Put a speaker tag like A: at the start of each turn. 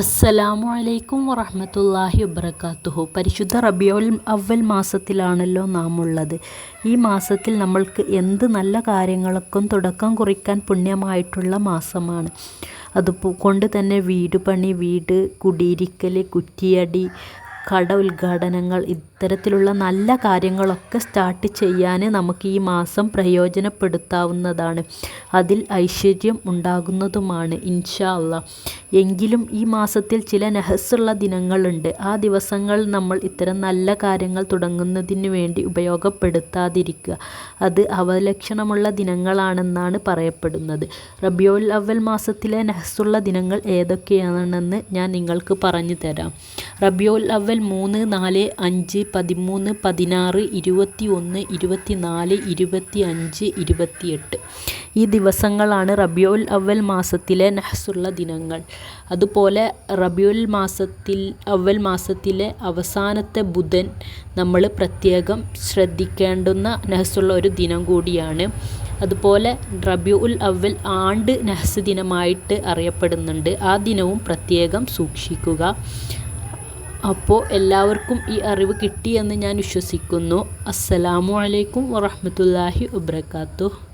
A: അസ്സലാമു അലൈക്കും വറഹ്മത്തുള്ളാഹി വബറകാതുഹു പരിശുദ്ധ റബിയുൽ അവൽ മാസത്തിലാണല്ലോ നാം ഉള്ളത് ഈ മാസത്തിൽ നമ്മൾക്ക് എന്ത് നല്ല കാര്യങ്ങൾക്കും തുടക്കം കുറിക്കാൻ പുണ്യമായിട്ടുള്ള മാസമാണ്. അതുകൊണ്ട് തന്നെ വീട് പണി വീട് കുടിയിരിക്കൽ കുറ്റിയടി കട ഉദ്ഘാടനങ്ങൾ ഇത്തരത്തിലുള്ള നല്ല കാര്യങ്ങളൊക്കെ സ്റ്റാർട്ട് ചെയ്യാൻ നമുക്ക് ഈ മാസം പ്രയോജനപ്പെടുത്താവുന്നതാണ്. അതിൽ ഐശ്വര്യം ഉണ്ടാകുന്നതുമാണ് ഇൻഷാ എങ്കിലും ഈ മാസത്തിൽ ചില നഹസുള്ള ദിനങ്ങളുണ്ട്. ആ ദിവസങ്ങൾ നമ്മൾ ഇത്തരം നല്ല കാര്യങ്ങൾ തുടങ്ങുന്നതിന് വേണ്ടി ഉപയോഗപ്പെടുത്താതിരിക്കുക. അത് അവലക്ഷണമുള്ള ദിനങ്ങളാണെന്നാണ് പറയപ്പെടുന്നത്. റബിയോൽ അവൽ മാസത്തിലെ നഹസുള്ള ദിനങ്ങൾ ഏതൊക്കെയാണെന്ന് ഞാൻ നിങ്ങൾക്ക് പറഞ്ഞു തരാം. റബിയോൽ അവൽ മൂന്ന് നാല് അഞ്ച് പതിമൂന്ന് പതിനാറ് ഇരുപത്തി ഒന്ന് ഇരുപത്തി നാല് ഇരുപത്തി അഞ്ച് ഇരുപത്തിയെട്ട്. ഈ ദിവസങ്ങളാണ് റബിയുൽ അവൽ മാസത്തിലെ നഹ്സുള്ള ദിനങ്ങൾ. അതുപോലെ റബിയുൽ മാസത്തിൽ അവൽ മാസത്തിലെ അവസാനത്തെ ബുധൻ നമ്മൾ പ്രത്യേകം ശ്രദ്ധിക്കേണ്ടുന്ന നഹ്സുള്ള ഒരു ദിനം കൂടിയാണ്. അതുപോലെ റബിയുൽ അവൽ ആണ്ട് നഹ്സ് ദിനമായിട്ട് അറിയപ്പെടുന്നുണ്ട്. ആ ദിനവും പ്രത്യേകം സൂക്ഷിക്കുക. അപ്പോൾ എല്ലാവർക്കും ഈ അറിവ് കിട്ടിയെന്ന് ഞാൻ വിശ്വസിക്കുന്നു. അസ്സലാമു അലൈക്കും വറഹമത്തല്ലാഹി വബറകാതുഹു